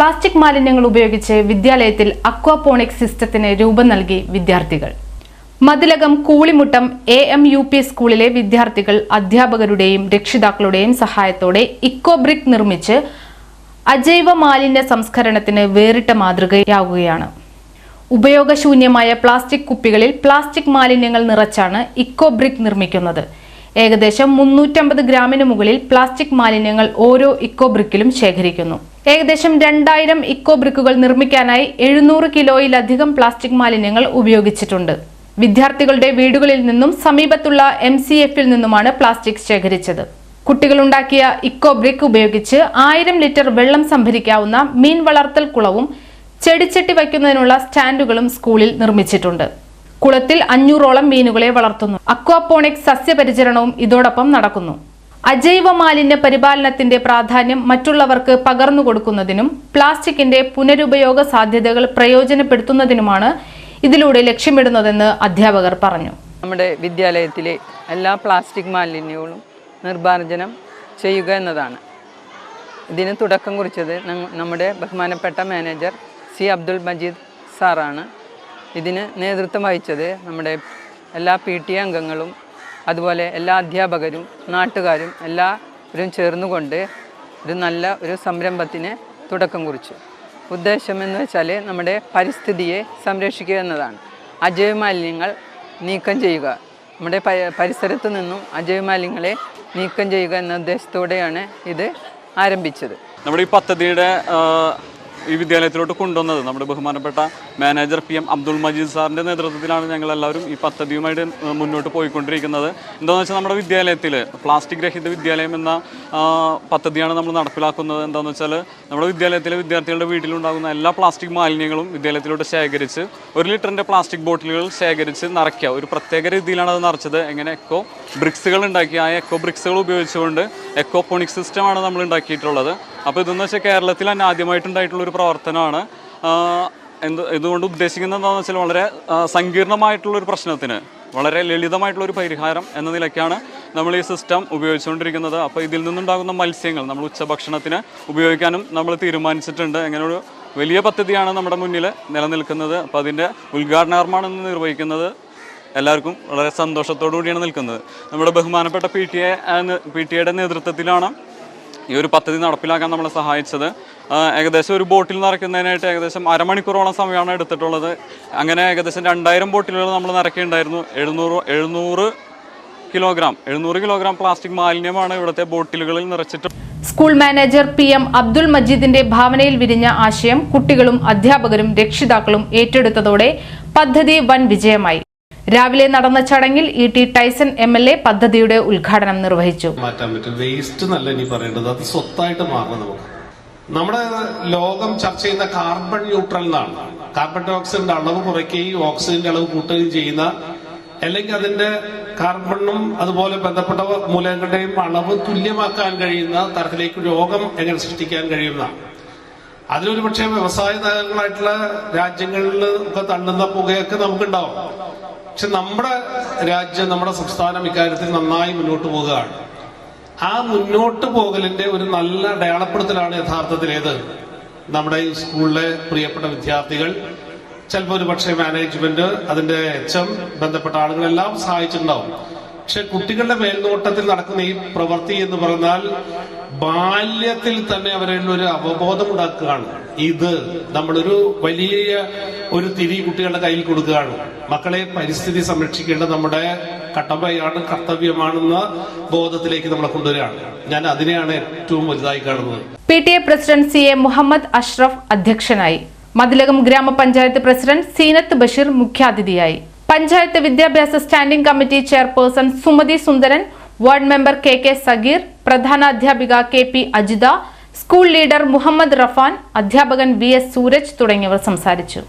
Plastic മാലിന്യങ്ങൾ ഉപയോഗിച്ച് വിദ്യാലയത്തിൽ അക്വാപോണിക് സിസ്റ്റത്തിന് രൂപം നൽകി വിദ്യാർത്ഥികൾ. Mathilakam Koolimuttam A M U P സ്കൂളിലെ വിദ്യാർത്ഥികൾ അധ്യാപകരുടെയും രക്ഷിതാക്കളുടെയും സഹായത്തോടെ ഇക്കോ ബ്രിക് നിർമ്മിച്ച് അജൈവ മാലിന്യ സംസ്കരണത്തിന് വേറിട്ട മാതൃകയാവുകയാണ്. ഉപയോഗശൂന്യമായ പ്ലാസ്റ്റിക് കുപ്പികളിൽ പ്ലാസ്റ്റിക് മാലിന്യങ്ങൾ നിറച്ചാണ് ഇക്കോ ബ്രിക് നിർമ്മിക്കുന്നത്. ഏകദേശം മുന്നൂറ്റമ്പത് ഗ്രാമിന് മുകളിൽ പ്ലാസ്റ്റിക് മാലിന്യങ്ങൾ ഓരോ ഇക്കോ ബ്രിക്കിലും ശേഖരിക്കുന്നു. ഏകദേശം രണ്ടായിരം ഇക്കോ ബ്രിക്കുകൾ നിർമ്മിക്കാനായി എഴുന്നൂറ് കിലോയിലധികം പ്ലാസ്റ്റിക് മാലിന്യങ്ങൾ ഉപയോഗിച്ചിട്ടുണ്ട്. വിദ്യാർത്ഥികളുടെ വീടുകളിൽ നിന്നും സമീപത്തുള്ള എം സി എഫിൽ നിന്നുമാണ് പ്ലാസ്റ്റിക് ശേഖരിച്ചത്. കുട്ടികളുണ്ടാക്കിയ ഇക്കോ ബ്രിക്ക് ഉപയോഗിച്ച് ആയിരം ലിറ്റർ വെള്ളം സംഭരിക്കാവുന്ന മീൻ വളർത്തൽ കുളവും ചെടിച്ചട്ടി വയ്ക്കുന്നതിനുള്ള സ്റ്റാൻഡുകളും സ്കൂളിൽ നിർമ്മിച്ചിട്ടുണ്ട്. കുളത്തിൽ അഞ്ഞൂറോളം മീനുകളെ വളർത്തുന്നു. അക്വാപോണിക് സസ്യപരിചരണവും ഇതോടൊപ്പം നടക്കുന്നു. അജൈവ മാലിന്യ പരിപാലനത്തിന്റെ പ്രാധാന്യം മറ്റുള്ളവർക്ക് പകർന്നു കൊടുക്കുന്നതിനും പ്ലാസ്റ്റിക്കിന്റെ പുനരുപയോഗ സാധ്യതകൾ പ്രയോജനപ്പെടുത്തുന്നതിനുമാണ് ഇതിലൂടെ ലക്ഷ്യമിടുന്നതെന്ന് അധ്യാപകർ പറഞ്ഞു. നമ്മുടെ വിദ്യാലയത്തിലെ എല്ലാ പ്ലാസ്റ്റിക് മാലിന്യങ്ങളും നിർമ്മാർജനം ചെയ്യുക എന്നതാണ്. ഇതിന് തുടക്കം കുറിച്ചത് നമ്മുടെ ബഹുമാനപ്പെട്ട മാനേജർ സി അബ്ദുൾ മജീദ് സാറാണ്. ഇതിന് നേതൃത്വം വഹിച്ചത് നമ്മുടെ എല്ലാ പി ടി അംഗങ്ങളും അതുപോലെ എല്ലാ അധ്യാപകരും നാട്ടുകാരും എല്ലാവരും ചേർന്നുകൊണ്ട് ഒരു നല്ല ഒരു സംരംഭത്തിന് തുടക്കം കുറിച്ചു. ഉദ്ദേശം എന്ന് വെച്ചാൽ നമ്മുടെ പരിസ്ഥിതിയെ സംരക്ഷിക്കുക എന്നതാണ്. അജൈവ മാലിന്യങ്ങൾ നീക്കം ചെയ്യുക. നമ്മുടെ പരിസരത്ത് നിന്നും അജൈവ മാലിന്യങ്ങളെ നീക്കം ചെയ്യുക എന്ന ഉദ്ദേശത്തോടെയാണ് ഇത് ആരംഭിച്ചത്. നമ്മുടെ ഈ പദ്ധതിയുടെ ഈ വിദ്യാലയത്തിലോട്ട് കൊണ്ടുവന്നത്. നമ്മുടെ ബഹുമാനപ്പെട്ട manager P M Abdul Majeed സാറിന്റെ നേതൃത്വത്തിലാണ് ഞങ്ങളെല്ലാവരും ഈ പദ്ധതിയുമായിട്ട് മുന്നോട്ട് പോയിക്കൊണ്ടിരിക്കുന്നത്. എന്താണെന്ന് വെച്ചാൽ നമ്മുടെ വിദ്യാലയത്തിൽ പ്ലാസ്റ്റിക് രഹിത വിദ്യാലയം എന്ന പദ്ധതിയാണ് നമ്മൾ നടപ്പിലാക്കുന്നത്. എന്താണെന്ന് വെച്ചാൽ നമ്മുടെ വിദ്യാലയത്തിലെ വിദ്യാർത്ഥികളുടെ വീട്ടിലുണ്ടാകുന്ന എല്ലാ പ്ലാസ്റ്റിക് മാലിന്യങ്ങളും വിദ്യാലയത്തിലോട്ട് ശേഖരിച്ച് ഒരു ലിറ്ററിന്റെ പ്ലാസ്റ്റിക് ബോട്ടിലുകൾ ശേഖരിച്ച് നിറയ്ക്കുക. ഒരു പ്രത്യേക രീതിയിലാണ് അത് നിറച്ചത്. എങ്ങനെ? എക്കോ ബ്രിക്സുകൾ ഉണ്ടാക്കി. ആ എക്കോ ബ്രിക്സുകൾ ഉപയോഗിച്ചുകൊണ്ട് എക്കോ പോണിക് സിസ്റ്റമാണ് നമ്മൾ ഉണ്ടാക്കിയിട്ടുള്ളത്. അപ്പോൾ ഇതെന്ന് വെച്ചാൽ കേരളത്തിൽ തന്നെ ആദ്യമായിട്ടുണ്ടായിട്ടുള്ള ഒരു പ്രവർത്തനമാണ്. എന്ത് ഇതുകൊണ്ട് ഉദ്ദേശിക്കുന്നത് എന്താണെന്ന് വെച്ചാൽ വളരെ സങ്കീർണമായിട്ടുള്ള ഒരു പ്രശ്നത്തിന് വളരെ ലളിതമായിട്ടുള്ള ഒരു പരിഹാരം എന്ന നിലയ്ക്കാണ് നമ്മൾ ഈ സിസ്റ്റം ഉപയോഗിച്ചുകൊണ്ടിരിക്കുന്നത്. അപ്പോൾ ഇതിൽ നിന്നുണ്ടാകുന്ന മത്സ്യങ്ങൾ നമ്മൾ ഉച്ചഭക്ഷണത്തിന് ഉപയോഗിക്കാനും നമ്മൾ തീരുമാനിച്ചിട്ടുണ്ട്. അങ്ങനെ ഒരു വലിയ പദ്ധതിയാണ് നമ്മുടെ മുന്നിൽ നിലനിൽക്കുന്നത്. അപ്പോൾ അതിന്റെ ഉദ്ഘാടനകർമ്മമാണ് ഇന്ന് നിർവഹിക്കുന്നത്. എല്ലാവർക്കും വളരെ സന്തോഷത്തോടു കൂടിയാണ് നിൽക്കുന്നത്. നമ്മുടെ ബഹുമാനപ്പെട്ട P T A P T എയുടെ നേതൃത്വത്തിലാണ് ഈ ഒരു പദ്ധതി നടപ്പിലാക്കാൻ നമ്മളെ സഹായിച്ചത്. ഏകദേശം ഒരു ബോട്ടിൽ നിറയ്ക്കുന്നതിനായിട്ട് ഏകദേശം അരമണിക്കൂറോളം സമയമാണ് എടുത്തിട്ടുള്ളത്. അങ്ങനെ ഏകദേശം രണ്ടായിരം ബോട്ടിലുകൾ നമ്മൾ നിറയ്ക്കുകയുണ്ടായിരുന്നു. എഴുന്നൂറ് എഴുന്നൂറ് കിലോഗ്രാം എഴുന്നൂറ് കിലോഗ്രാം പ്ലാസ്റ്റിക് മാലിന്യമാണ് ഇവിടുത്തെ ബോട്ടിലുകളിൽ നിറച്ചിട്ട് school manager P M Abdul മജീദിന്റെ ഭാവനയിൽ വിരിഞ്ഞ ആശയം കുട്ടികളും അധ്യാപകരും രക്ഷിതാക്കളും ഏറ്റെടുത്തതോടെ പദ്ധതി വൻ വിജയമായി. രാവിലെ നടന്ന ചടങ്ങിൽ E T Tyson M L A പദ്ധതിയുടെ ഉദ്ഘാടനം നിർവഹിച്ചു. മാറ്റാൻ പറ്റും. വേസ്റ്റ് നല്ല ഇനി പറയേണ്ടത്. അത് സ്വത്തായിട്ട് മാറണം നമുക്ക്. നമ്മുടെ ലോകം ചർച്ച ചെയ്യുന്ന കാർബൺ ന്യൂട്രൽ എന്നാണ്. കാർബൺ ഡൈ ഓക്സൈഡിന്റെ അളവ് കുറയ്ക്കുകയും ഓക്സിജന്റെ അളവ് കൂട്ടുകയും ചെയ്യുന്ന അല്ലെങ്കിൽ അതിന്റെ കാർബണും അതുപോലെ ബന്ധപ്പെട്ട മൂലങ്ങളുടെയും അളവ് തുല്യമാക്കാൻ കഴിയുന്ന തരത്തിലേക്ക് രോഗം എങ്ങനെ സൃഷ്ടിക്കാൻ കഴിയുന്ന അതിലൊരു പക്ഷേ വ്യവസായ നഗരങ്ങളായിട്ടുള്ള രാജ്യങ്ങളിൽ ഒക്കെ തള്ളുന്ന പുകയൊക്കെ നമുക്കുണ്ടാവും. പക്ഷെ നമ്മുടെ രാജ്യം നമ്മുടെ സംസ്ഥാനം ഇക്കാര്യത്തിൽ നന്നായി മുന്നോട്ട് പോവുകയാണ്. ആ മുന്നോട്ട് പോകലിന്റെ ഒരു നല്ല അടയാളപ്പെടുത്തലാണ് യഥാർത്ഥത്തിൽ ഏത് നമ്മുടെ ഈ സ്കൂളിലെ പ്രിയപ്പെട്ട വിദ്യാർത്ഥികൾ ചിലപ്പോൾ ഒരു പക്ഷേ മാനേജ്മെന്റ് അതിന്റെ എച്ച് എം ബന്ധപ്പെട്ട ആളുകളെല്ലാം സഹായിച്ചിട്ടുണ്ടാവും. പക്ഷെ കുട്ടികളുടെ മേൽനോട്ടത്തിൽ നടക്കുന്ന ഈ പ്രവൃത്തി എന്ന് പറഞ്ഞാൽ ബാല്യത്തിൽ തന്നെ അവരിൽ ഒരു അവബോധം ഉണ്ടാക്കുകയാണ്. ഇത് നമ്മളൊരു വലിയ ഒരു തിരി കുട്ടികളുടെ കയ്യിൽ കൊടുക്കുകയാണ്. മക്കളെ പരിസ്ഥിതി സംരക്ഷിക്കേണ്ട നമ്മുടെ കടമയാണ് കർത്തവ്യമാണെന്ന ബോധത്തിലേക്ക് നമ്മളെ കൊണ്ടുവരികയാണ്. ഞാൻ അതിനെയാണ് ഏറ്റവും വലുതായി കാണുന്നത്. P T A president C A Muhammad Ashraf അധ്യക്ഷനായി. മതിലകം ഗ്രാമപഞ്ചായത്ത് പ്രസിഡന്റ് സീനത്ത് ബഷീർ മുഖ്യാതിഥിയായി. പഞ്ചായത്ത് വിദ്യാഭ്യാസ standing committee chairperson Sumathi Sundaran ward member K K Sageer പ്രധാന അധ്യാപിക K P Ajitha school leader Muhammad Rafan അധ്യാപകൻ വി എസ് സൂരജ് തുടങ്ങിയവർ സംസാരിച്ചു.